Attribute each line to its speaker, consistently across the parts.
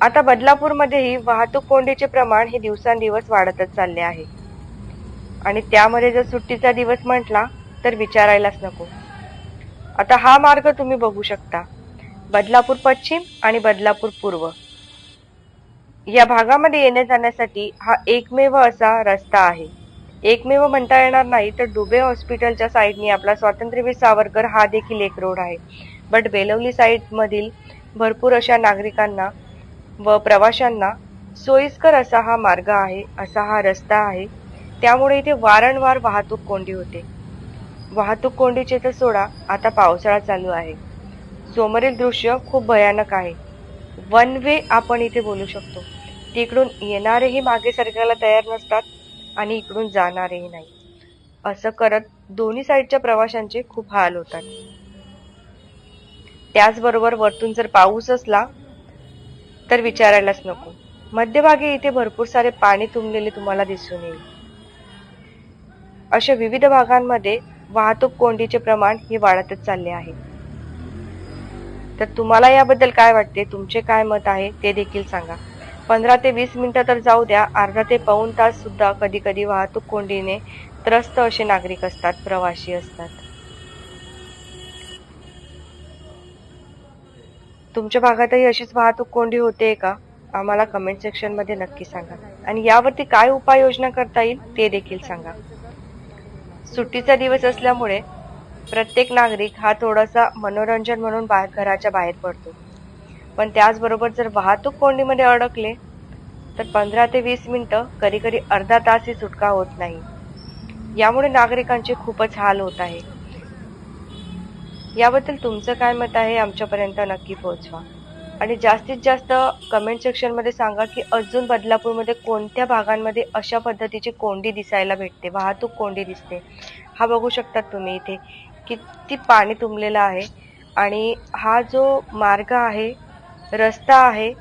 Speaker 1: आता बदलापूरमध्येही वाहतूक कोंडीचे प्रमाण हे दिवसांदिवस वाढतच चालले आहे. आणि त्यामध्ये जर सुट्टीचा दिवस म्हटला तर विचारायलाच नको. आता हा मार्ग तुम्ही बघू शकता. बदलापूर पश्चिम आणि बदलापूर पूर्व. या भागामध्ये येण्या जाण्यासाठी हा एकमेव असा रस्ता आहे. एकमेव म्हणता येणार नाही तर डुबे हॉस्पिटलच्या साईडने आपला स्वातंत्र्यवीर सावरकर हा देखील एक रोड आहे. बट बेलवली साईडमधील भरपूर अशा नागरिकांना व प्रवाशांना सोयीस्कर असा हा मार्ग आहे असा हा रस्ता आहे. त्यामुळे इथे वारंवार वाहतूक कोंडी होते. वाहतूक कोंडीचे तर सोडा आता पावसाळा चालू आहे. समोरील दृश्य खूप भयानक आहे. वन वे आपण इथे बोलू शकतो. तिकडून येणारेही मागे सरकायला तयार नसतात आणि इकडून जाणारेही नाही. असं करत दोन्ही साईडच्या प्रवाशांचे खूप हाल होतात. त्याचबरोबर वरतून जर पाऊस असला तर विचारायलाच नको. मध्यभागी इथे भरपूर सारे पाणी तुंबलेले तुम्हाला दिसून येईल. अशा विविध भागांमध्ये वाहतूक कोंडीचे प्रमाण हे वाढतच चालले आहे. तर तुम्हाला याबद्दल काय वाटते? तुमचे काय मत आहे ते देखील सांगा. पंधरा ते वीस मिनिटं तर जाऊ द्या. अर्धा ते पाऊण तास सुद्धा कधी कधी वाहतूक कोंडीने त्रस्त असे नागरिक असतात प्रवासी असतात. तुमच्या भागातही अशीच वाहतूक कोंडी होते का? आम्हाला कमेंट सेक्शनमध्ये नक्की सांगा. आणि यावरती काय उपाययोजना करता येईल ते देखील सांगा. सुट्टीचा दिवस असल्यामुळे प्रत्येक नागरिक हा थोडासा मनोरंजन म्हणून बाहेर घराच्या बाहेर पडतो. पण त्याचबरोबर जर वाहतूक कोंडीमध्ये अडकले तर पंधरा ते वीस मिनटं कधी कधी अर्धा तासही सुटका होत नाही. यामुळे नागरिकांचे खूपच हाल होत आहे. याबद्दल तुमचं काय मत आहे आमच्यापर्यंत नक्की पोहोचवा. आणि जास्तीत जास्त कमेंट सेक्शनमध्ये सांगा की अजून बदलापूरमध्ये कोणत्या भागांमध्ये अशा पद्धतीची कोंडी दिसायला भेटते वाहतूक कोंडी दिसते. हा बघू शकतात तुम्ही इथे किती पाणी तुंबलेलं आहे. आणि हा जो मार्ग आहे रस्ता आहे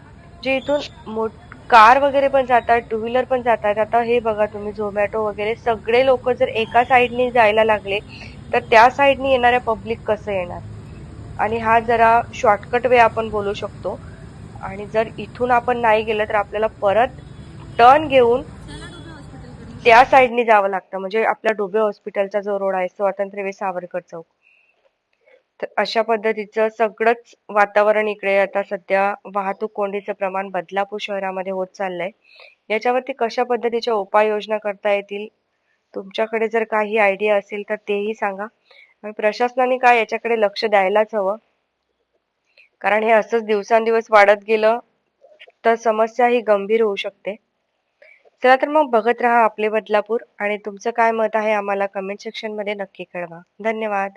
Speaker 1: जे इथून मोठ कार वगैरे पण जातात टू व्हीलर पण जातात. आता हे बघा तुम्ही झोमॅटो वगैरे सगळे लोक जर एका साईडने जायला लागले तर त्या साईडने येणाऱ्या पब्लिक कसं येणार? आणि हा जरा शॉर्टकट वे आपण बोलू शकतो. आणि जर इथून आपण नाही गेलं तर आपल्याला परत टर्न घेऊन त्या साईडने जावं लागतं. म्हणजे आपल्या डोबे हॉस्पिटलचा जो रोड आहे स्वातंत्र्यवीर सावरकर चौक. तर अशा पद्धतीचं सगळंच वातावरण इकडे आता सध्या वाहतूक कोंडीचं प्रमाण बदलापूर शहरामध्ये होत चाललंय. याच्यावरती कशा पद्धतीच्या उपाययोजना करता येतील? तुमच्याकडे जर काही आयडिया असेल तर तेही सांगा. आणि प्रशासनाने काय याच्याकडे लक्ष द्यायलाच हवं? कारण हे असंच दिवसांदिवस वाढत गेलं तर समस्या ही गंभीर होऊ शकते. चला तर मग बघत राहा आपले बदलापूर आणि तुमचं काय मत आहे आम्हाला कमेंट सेक्शनमध्ये नक्की कळवा. धन्यवाद.